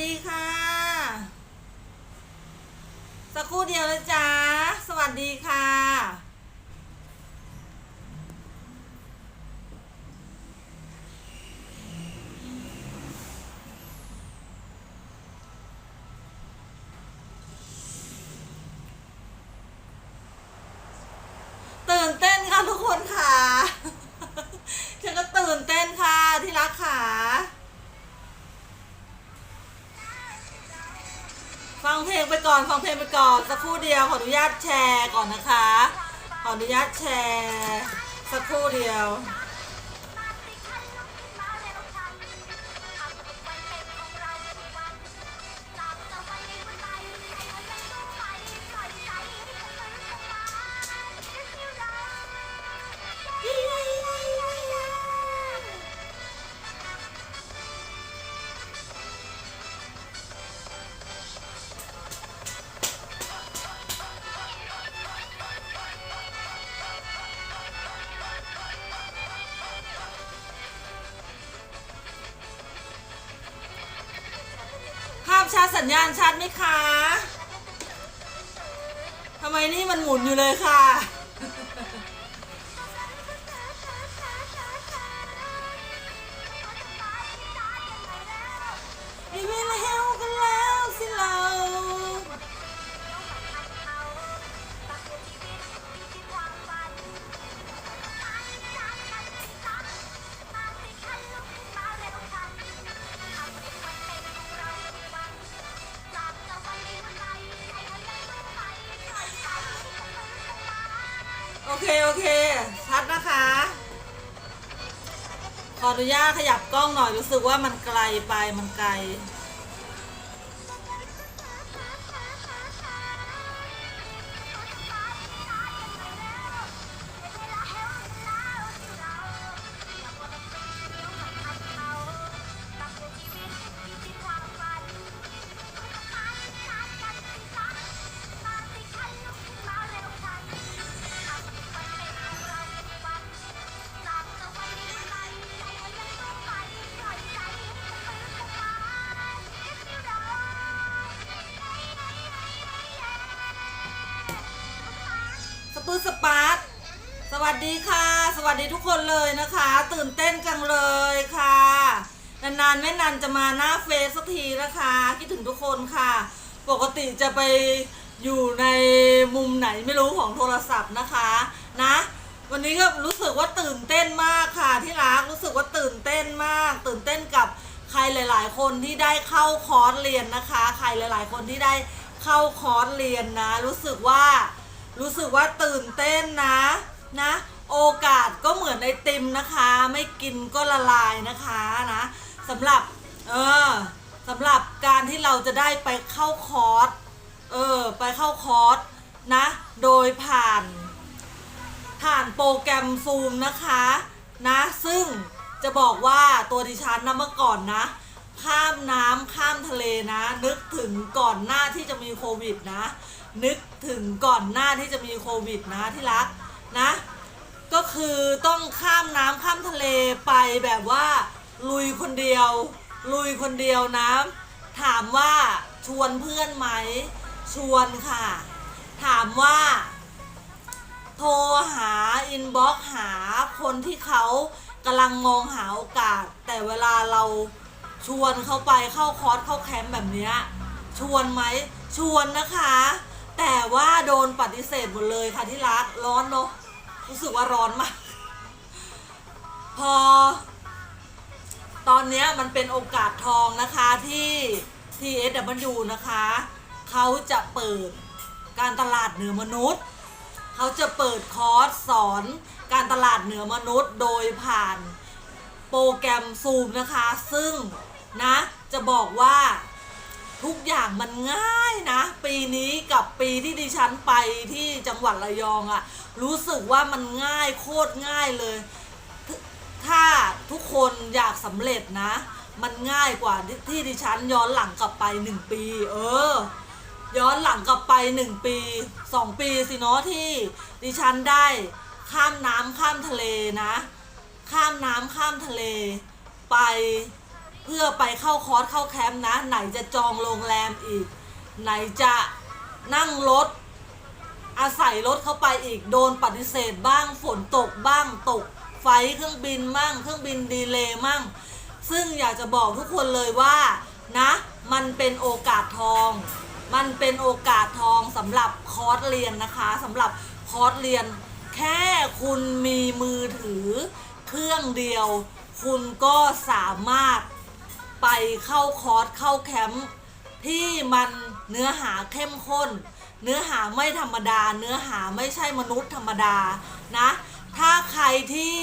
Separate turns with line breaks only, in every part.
ดีค่ะ สักครู่เดียวนะจ๊ะ สวัสดีค่ะตื่นเต้นค่ะทุกคนค่ะ ฟังเพลงไปก่อนฟังเพลงไปก่อนสักครู่เดียวขออนุญาตแชร์ก่อนนะคะ ขออนุญาตแชร์ สักครู่เดียว ภาพชัดสัญญาณชัดไหมคะทำไมนี่มันหมุนอยู่เลยค่ะไม่มีแล้วกัน เค โอเค ชัดนะคะ ขออนุญาตขยับกล้องหน่อยรู้สึกว่ามันไกลไปมันไกล สปูสปาร์ตสวัสดีค่ะ สวัสดีทุกคนเลยนะคะ ตื่นเต้นจังเลยค่ะ นานๆไม่นานจะมาหน้าเฟซสักทีนะคะคิดถึงทุกคนค่ะ ปกติจะไปอยู่ในมุมไหนไม่รู้ของโทรศัพท์นะคะนะ วันนี้ก็รู้สึกว่าตื่นเต้นมากค่ะที่รักรู้สึกว่าตื่นเต้นมาก ตื่นเต้นกับใครหลาย ๆ คนที่ได้เข้าคอร์สเรียนนะคะ ใครหลาย ๆ คนที่ได้เข้าคอร์สเรียนนะ รู้สึกว่า รู้สึกว่าตื่นเต้นนะนะ โอกาสก็เหมือนไอติมนะคะ ไม่กินก็ละลายนะคะนะสำหรับเออสำหรับการที่เราจะได้ไปเข้าคอร์สเออไปเข้าคอร์สนะ โดยผ่านผ่านโปรแกรมซูมนะคะนะซึ่งจะบอกว่าตัวดิฉันนะเมื่อก่อนนะ ข้ามน้ำข้ามทะเลนะ นึกถึงก่อนหน้าที่จะมีโควิดนะ นึก ถึงก่อนหน้าที่จะมีโควิดนะที่รักนะ ก็คือต้องข้ามน้ำข้ามทะเลไปแบบว่าลุยคนเดียว ลุยคนเดียวนะถามว่าชวนเพื่อนไหม ชวนค่ะ ถามว่า โทรหาอินบ็อกหาคนที่เขากำลังมองหาโอกาส แต่เวลาเราชวนเขาไปเข้าคอร์สเข้าแคมป์แบบเนี้ยชวนไหม ชวนนะคะ แต่ว่าโดนปฏิเสธหมดเลยค่ะที่รักร้อนเนอะรู้สึกว่าร้อนมาก พอ ตอนนี้มันเป็นโอกาสทองนะคะที่ TSW นะคะ เขาจะเปิดการตลาดเหนือมนุษย์ เขาจะเปิดคอร์สสอนการตลาดเหนือมนุษย์โดยผ่านโปรแกรมซูมนะคะ ซึ่งนะจะบอกว่า ทุกอย่างมันง่ายนะ ปีนี้กับปีที่ดิฉันไปที่จังหวัดระยองอะรู้สึกว่ามันง่ายโคตรง่ายเลย ถ้าทุกคนอยากสำเร็จนะ มันง่ายกว่าที่ดิฉันย้อนหลังกลับไปหนึ่งปี เออ ย้อนหลังกลับไปหนึ่งปีสองปีสิเนาะที่ดิฉันได้ข้ามน้ำข้ามทะเลนะ ข้ามน้ำข้ามทะเลไป เพื่อไปเข้าคอร์สเข้าแคมป์นะ ไหนจะจองโรงแรมอีก ไหนจะนั่งรถ อาศัยรถเข้าไปอีก โดนปฏิเสธบ้างฝนตกบ้างตกไฟเครื่องบินมั่ง เครื่องบินดีเลย์มั่ง ซึ่งอยากจะบอกทุกคนเลยว่านะ มันเป็นโอกาสทอง มันเป็นโอกาสทองสำหรับคอร์สเรียนนะคะสำหรับคอร์สเรียน แค่คุณมีมือถือเครื่องเดียว คุณก็สามารถ ไปเข้าคอร์สเข้าแคมป์ที่มันเนื้อหาเข้มข้น เนื้อหาไม่ธรรมดา เนื้อหาไม่ใช่มนุษย์ธรรมดานะ ถ้าใครที่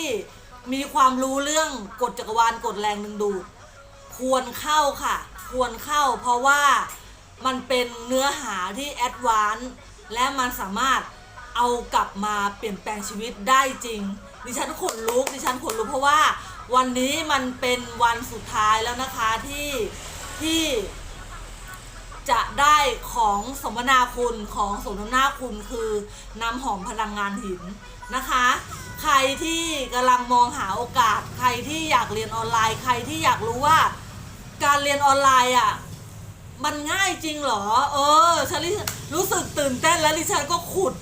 มีความรู้เรื่องกฎจักรวาลกฎแรงดึงดูด ควรเข้าค่ะ ควรเข้าเพราะว่ามันเป็นเนื้อหาที่แอดวานซ์และมันสามารถเอากลับมาเปลี่ยนแปลงชีวิตได้จริง ดิฉันขนลุกดิฉันขนลุกเพราะว่า วันนี้มันเป็นวันสุดท้ายแล้วนะคะที่ที่จะได้ของสมนาคุณของสมนาคุณคือน้ำหอมพลังงานหินนะคะ ใครที่กำลังมองหาโอกาส ใครที่อยากเรียนออนไลน์ ใครที่อยากรู้ว่า การเรียนออนไลน์อะมันง่ายจริงเหรอ เออฉันรู้สึกตื่นเต้นแล้วดิฉันก็ขุด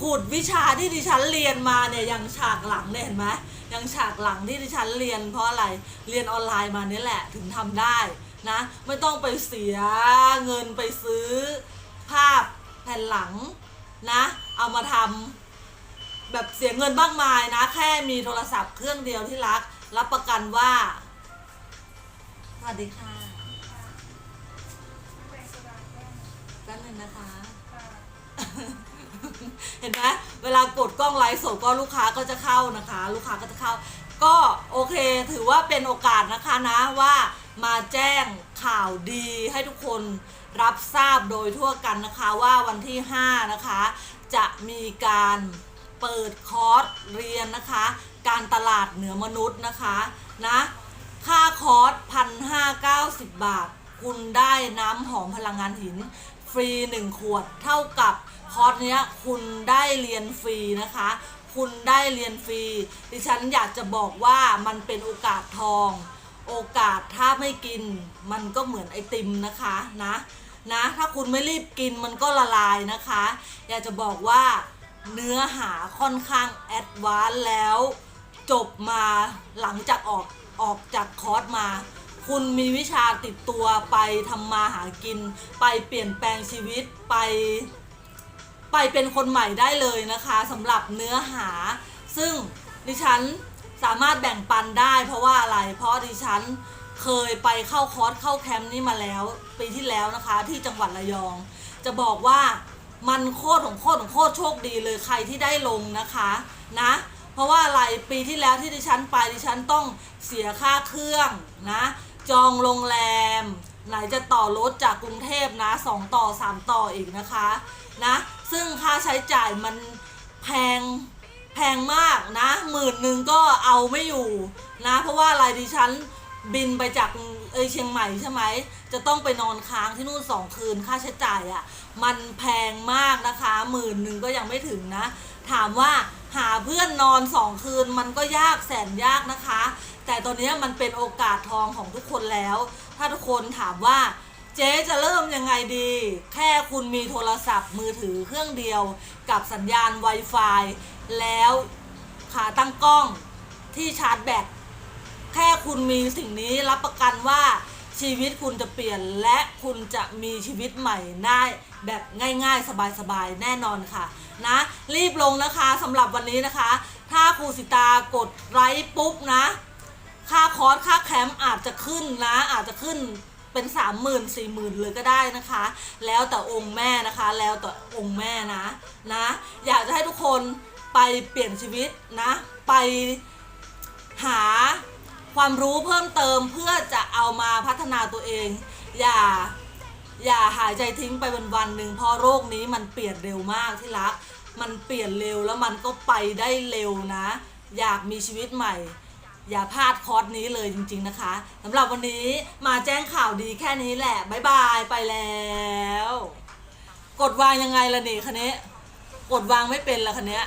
ขุดวิชาที่ดิฉันเรียนมาเนี่ยอย่างฉากหลังเนี่ยเห็นไหม ย่างฉากหลังที่ดิฉันเรียน เพราะอะไรเรียนออนไลน์มานี่แหละถึงทำได้นะ ไม่ต้องไปเสียเงินไปซื้อ ภาพแผ่นหลังนะ เอามาทำแบบเสียเงินมากมายนะ แค่มีโทรศัพท์เครื่องเดียวที่รัก รับประกันว่าสวัสดีค่ะแป๊บนึงนะคะ เห็นไหมเวลากดกล้องไลฟ์สดก็ลูกค้าก็จะเข้านะคะ ลูกค้าก็จะเข้า ก็โอเคถือว่าเป็นโอกาสนะคะนะว่ามาแจ้งข่าวดีให้ทุกคนรับทราบโดยทั่วกันนะคะว่าวันที่ 5 นะคะ จะมีการเปิดคอร์สเรียนนะคะ การตลาดเหนือมนุษย์นะคะนะค่าคอร์สพันห้าเก้าสิบบาท คุณได้น้ำหอมพลังงานหิน ฟรี 1 ขวดเท่ากับคอร์สเนี้ยคุณได้เรียนฟรีนะคะ คุณได้เรียนฟรี ดิฉันอยากจะบอกว่ามันเป็นโอกาสทอง โอกาสถ้าไม่กิน มันก็เหมือนไอติมนะคะนะนะถ้าคุณไม่รีบกินมันก็ละลายนะคะ อยากจะบอกว่าเนื้อหาค่อนข้างแอดวานซ์แล้ว จบมาหลังจากออกออกจากคอร์สมา คุณมีวิชาติดตัวไปทำมาหากิน ไปเปลี่ยนแปลงชีวิตไป ไปเป็นคนใหม่ได้เลยนะคะสำหรับเนื้อหา ซึ่งดิฉันสามารถแบ่งปันได้เพราะว่าอะไรเพราะดิฉันเคยไปเข้าคอร์สเข้าแคมป์นี้มาแล้วปีที่แล้วนะคะ ที่จังหวัดระยอง จะบอกว่ามันโคตรของโคตรของโคตรโชคดีเลยใครที่ได้ลงนะคะนะ เพราะว่าอะไรปีที่แล้วที่ดิฉันไปดิฉันต้องเสียค่าเครื่องนะ จองโรงแรม ไหนจะต่อรถจากกรุงเทพนะสองต่อสามต่ออีกนะคะนะซึ่งค่าใช้จ่ายมันแพงแพงมากนะหมื่นหนึ่งก็เอาไม่อยู่นะ เพราะว่าอะไรดิฉันบินไปจากเอเชียงใหม่ใช่ไหมจะต้องไปนอนค้างที่นู่นสองคืนค่าใช้จ่ายอะ่ะมันแพงมากนะคะหมื่นหนึ่งก็ยังไม่ถึงนะ ถามว่า หาเพื่อนนอนสองคืนมันก็ยากแสนยากนะคะ แต่ตอนนี้มันเป็นโอกาสทองของทุกคนแล้ว ถ้าทุกคนถามว่าเจ๊จะเริ่มยังไงดี แค่คุณมีโทรศัพท์มือถือเครื่องเดียว กับสัญญาณ Wi-Fi แล้วขาตั้งกล้องที่ชาร์จแบตแค่คุณมีสิ่งนี้รับประกันว่าชีวิตคุณจะเปลี่ยนและคุณจะมีชีวิตใหม่ได้แบบง่ายๆ สบายๆ แน่นอนค่ะ นะ รีบลงนะคะสำหรับวันนี้นะคะ ถ้าครูสิตากดไลค์ปุ๊บนะ ค่าคอร์สค่าแคมป์อาจจะขึ้นนะ อาจจะขึ้นเป็นสามหมื่นสี่หมื่นเลยก็ได้นะคะ แล้วแต่องค์แม่นะคะ แล้วแต่องค์แม่นะนะ อยากจะให้ทุกคนไปเปลี่ยนชีวิตนะ ไปหาความรู้เพิ่มเติมเพื่อจะเอามาพัฒนาตัวเอง อย่า อย่าหายใจทิ้งไปวันวันๆหนึ่งเพราะโรคนี้มันเปลี่ยนเร็วมากที่รัก มันเปลี่ยนเร็วแล้วมันก็ไปได้เร็วนะ อยากมีชีวิตใหม่ อย่าพลาดคอร์สนี้เลยจริง ๆนะคะสำหรับวันนี้มาแจ้งข่าวดีแค่นี้แหละบ๊ายบายไปแล้ว กดวางยังไงล่ะนี่คันนี้ กดวางไม่เป็นละคันนี้